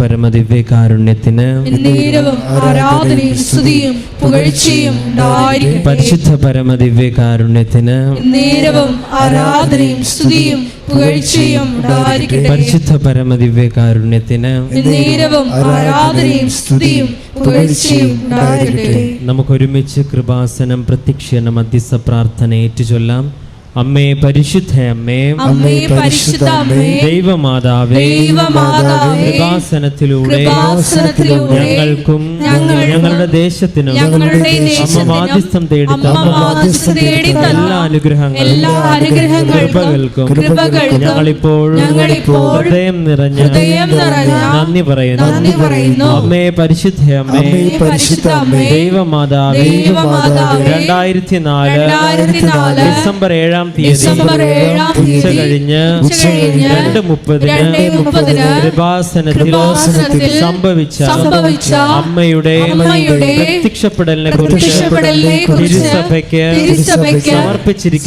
പരമദിവ്യകാരുണ്യത്തിന് പരിശുദ്ധ പരമദിവ്യകാരുണ്യത്തിന് ആരാധനയും സ്തുതിയും പുകഴ്ചയും പരിശുദ്ധ പരമദിവ്യകാരുണ്യത്തിന് ആരാധനയും സ്തുതിയും പുകഴ്ചയും കൃപാസനം പ്രത്യക്ഷണ മധ്യസ്ഥ പ്രാർത്ഥന ഏറ്റുചൊല്ലാം. അമ്മേ പരിശുദ്ധ അമ്മേ. അമ്മേ പരിശുദ്ധ അമ്മേ. ദൈവമാതാവേ ദൈവമാതാവേ, കൃപാസനത്തിലൂടെ കൃപാസനത്തിലൂടെ ഞങ്ങൾക്കും ഞങ്ങൾക്കും ഞങ്ങളുടെ ദേശത്തിനും ഞങ്ങളുടെ അമ്മ മാധ്യസ്ഥം തേടി എല്ലാ അനുഗ്രഹങ്ങൾക്കും കൃപകൾക്കും ഞങ്ങളിപ്പോൾ ഹൃദയം നിറഞ്ഞ ഹൃദയം നിറഞ്ഞ നന്ദി പറയുന്നു. അമ്മയെ അമ്മേ പരിശുദ്ധ അമ്മേ അമ്മേ പരിശുദ്ധ അമ്മേ ദൈവമാതാവേ ദൈവമാതാവേ, രണ്ടായിരത്തി നാല് ഡിസംബർ ഏഴാം തീയതി ഉച്ച തീയതി കഴിഞ്ഞ് രണ്ട് മുപ്പതിന് കൃപാസനത്തിൽ സംഭവിച്ച അമ്മയുടെ അമ്മയുടെ പ്രത്യക്ഷപ്പെടലിനെ കുറിച്ച്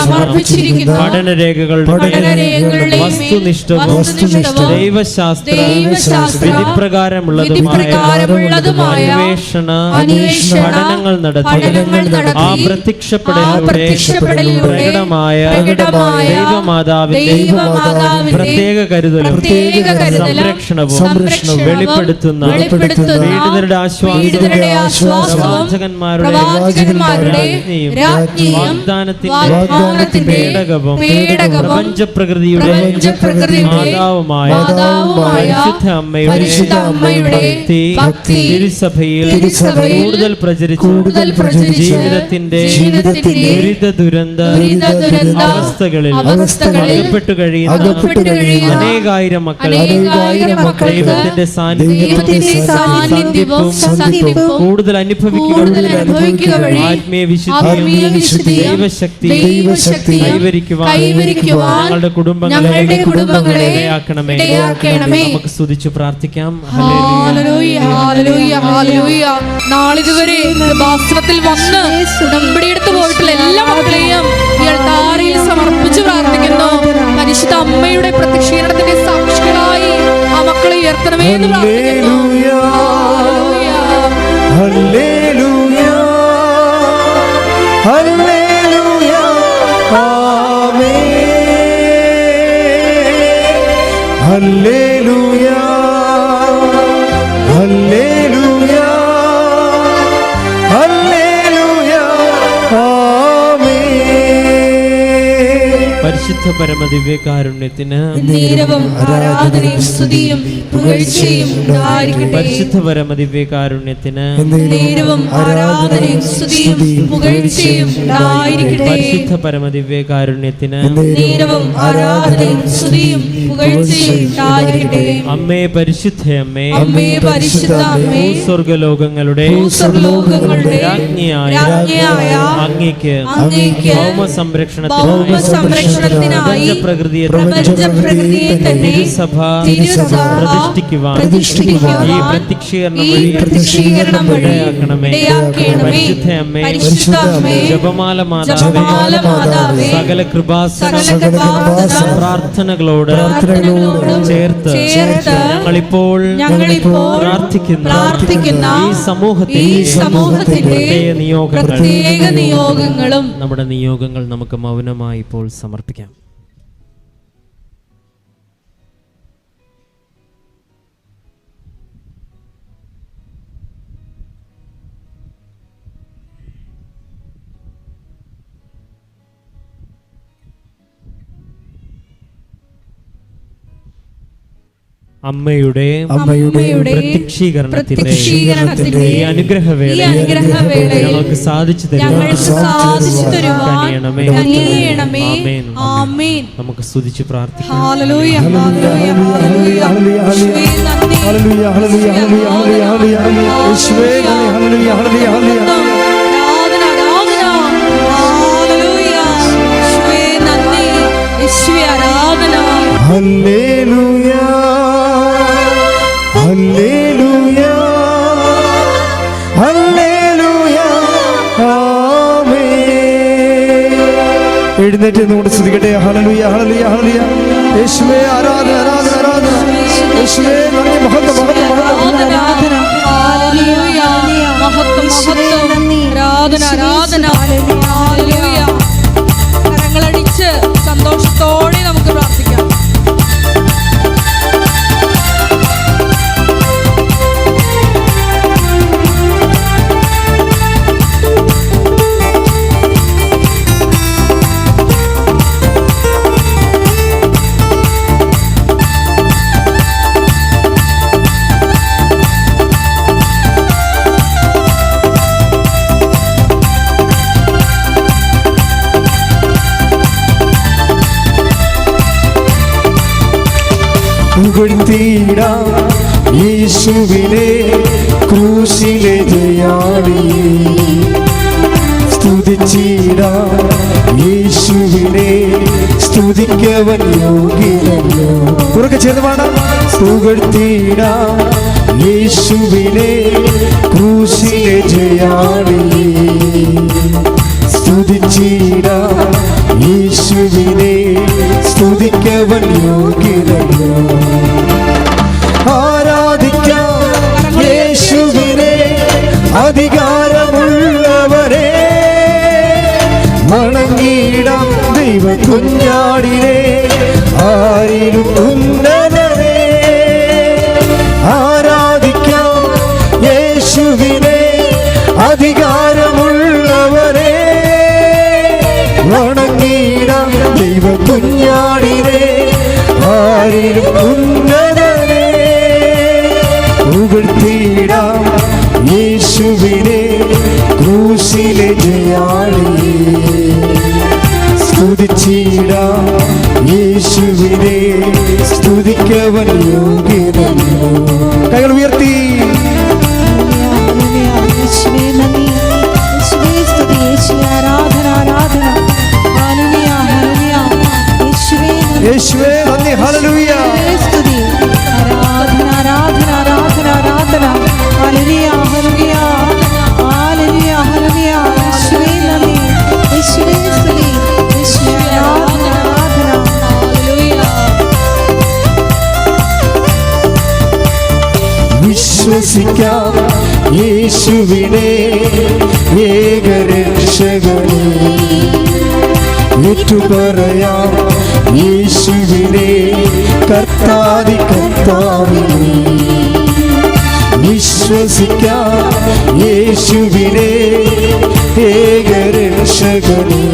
സമർപ്പിച്ചിരിക്കുന്ന. പഠനരേഖകളുടെ വസ്തുനിഷ്ഠവും ദൈവശാസ്ത്ര വിധിപ്രകാരമുള്ളതുമായ അന്വേഷണ പഠനങ്ങൾ നടത്തി ആ പ്രത്യക്ഷപ്പെടലിലൂടെ പ്രകടമായ ദൈവമാതാവിന്റെ പ്രത്യേക കരുതലും സംരക്ഷണവും വെളിപ്പെടുത്തുന്ന പീഡിതരുടെ ആശ്വാസവും പീഡിതരുടെ ആശ്വാസവും പ്രവാചകന്മാരുടെ രാജ്ഞിയും വാഗ്ദാനത്തിന്റെ മാതാവുമായ പരിശുദ്ധ അമ്മയുടെ ഭക്തി തിരുസഭയിൽ കൂടുതൽ പ്രചരിച്ചു. ജീവിതത്തിന്റെ ദുരിത ദുരന്ത അവസ്ഥകളിൽ അകപ്പെട്ടു കഴിയുന്ന അനേകായിരം മക്കൾ ദൈവത്തിന്റെ സാന്നിധ്യവും കൂടുതൽ അനുഭവിക്കുക വഴി ആത്മീയ ആത്മീയ വിശുദ്ധിയും വിശുദ്ധിയും ദൈവശക്തി കൈവരിക്കുവാൻ കൈവരിക്കുവാൻ ഞങ്ങളുടെ കുടുംബങ്ങളെ ഇടയാക്കണമേ. നമുക്ക് സ്തുതിച്ചു പ്രാർത്ഥിക്കാം ഹല്ലേലൂയ, ഹല്ലേലൂയ, ഹല്ലേലൂയ. നാളിതുവരെ വന്ന് നമ്മുടെ അടുത്ത് പോയിട്ടുള്ള എല്ലാ മക്കളെയും ഇയാൾ സമർപ്പിച്ച് പ്രാർത്ഥിക്കുന്നു പരിശുദ്ധ പുകഴ്ചയും ഉണ്ടായിരിക്കട്ടെ. പരിശുദ്ധ പുകഴ്ചയും ഉണ്ടായിരിക്കട്ടെ. പരിശുദ്ധ പുകഴ്ചയും ഉണ്ടായിരിക്കട്ടെ. അമ്മേ പരിശുദ്ധ അമ്മേ. സ്വർഗലോകങ്ങളുടെ രാജ്ഞിയായ അങ്ങയ്ക്ക് ഭൗമ സംരക്ഷണത്തിന് പ്രകൃതിയെ തന്നെ പ്രതിഷ്ഠിക്കുവാൻ ഈ പ്രത്യക്ഷീകരണം വഴി പ്രത്യക്ഷീകരണം ജപമാല മാതാവേ സകല കൃപാസന പ്രാർത്ഥനകളോട് ചേർത്ത് ഞങ്ങളിപ്പോൾ പ്രാർത്ഥിക്കുന്ന ഈ സമൂഹത്തിൽ പ്രത്യേക നിയോഗങ്ങളും നമ്മുടെ നിയോഗങ്ങൾ നമുക്ക് മൗനമായി ഇപ്പോൾ സമർപ്പിക്കാം. up again. അമ്മയുടെ അമ്മയുടെ പ്രത്യക്ഷീകരണത്തിന്റെ അനുഗ്രഹവേള ഞങ്ങൾക്ക് സാധിച്ചു നമുക്ക് സ്തുതിച്ച് പ്രാർത്ഥിക്കാം. തരുവാൻ ഹല്ലേലൂയ. ഹല്ലേലൂയ. എഴുന്നേറ്റ് നിന്നുകൊണ്ട് ശ്രദ്ധിക്കട്ടെ ഹലലുയ ഹലലുയ ഹലലുയ യേശുവേ ആരാധന ആരാധന ആരാധന. യേശുവേ നന്ദി മഹത് പുകഴ്ത്തിയിടാം യേശുവിനെ ക്രൂശിലെ ജയാളി സ്തുതിച്ചിടാം. യേശുവിനെ സ്തുതിക്കവൻ യോഗ്യനല്ലോ. ഉറക്കെ ചേർന്ന് യേശുവിനെ ക്രൂശിലെ ജയാളി കുഞ്ഞാടിനെ ആരിലും ഉന്നതരെ ആരാധിക്കാം യേശുവിനെ അധികാരമുള്ളവരെ വണങ്ങിയിടാം ദൈവ കുഞ്ഞാടിനെ ആരിലും ഉന്നതരെ പുകഴ്ത്തിയിടാം യേശുവിനെ ക്രൂശിലെ ജയാളി. സ്തുതിച്ചിടാം. യേശുവിനെ സ്തുതിക്കവൻ യോഗ്യനല്ലോ കൈകൾ ഉയർത്തി. യേശുവേ നന്ദി. യേശുവേ വിശ്വസിക്കാം യേശുവിനെ ഏകരക്ഷകനെ. ഏറ്റുപറയാം യേശുവിനെ കർത്താതി കർത്താവിനെ വിശ്വസിക്കാം യേശുവിനെ ഏകരക്ഷകനെ.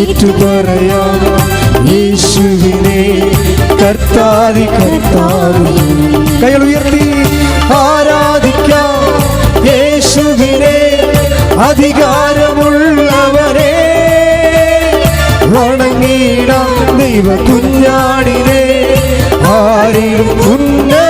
ഏറ്റുപറയാം യേശുവിനെ കർത്താതി കർത്താവിനെ കൈകൾ ഉയർത്തി ആരാധിക്കാം. യേശുവിനെ അധികാരമുള്ളവരെ. വണങ്ങിടാം ദൈവ കുഞ്ഞാടിനെ. ആരിലും ഉന്നതരെ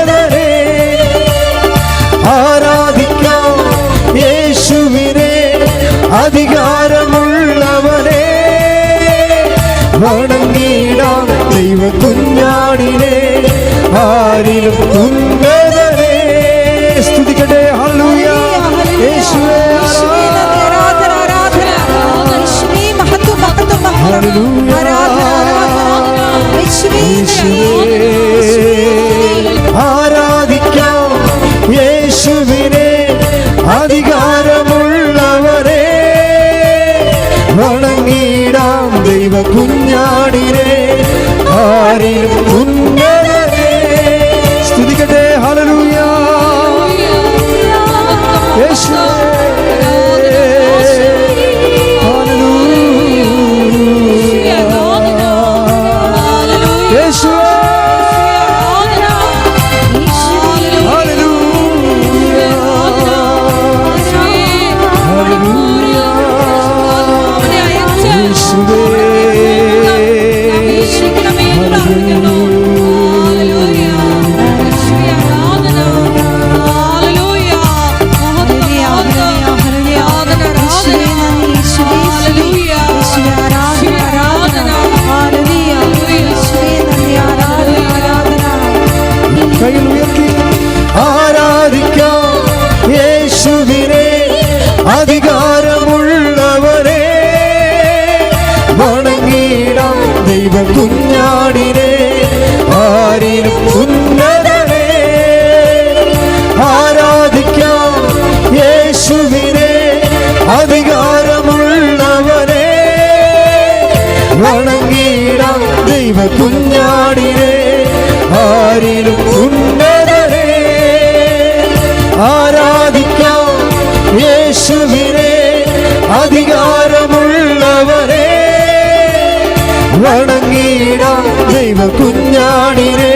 വണങ്ങിടാം ദൈവ കുഞ്ഞാടിനെ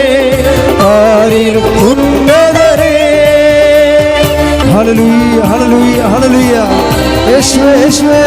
ആരിലും ഉന്നതരെ. Hallelujah hallelujah hallelujah. യേശുവേ യേശുവേ.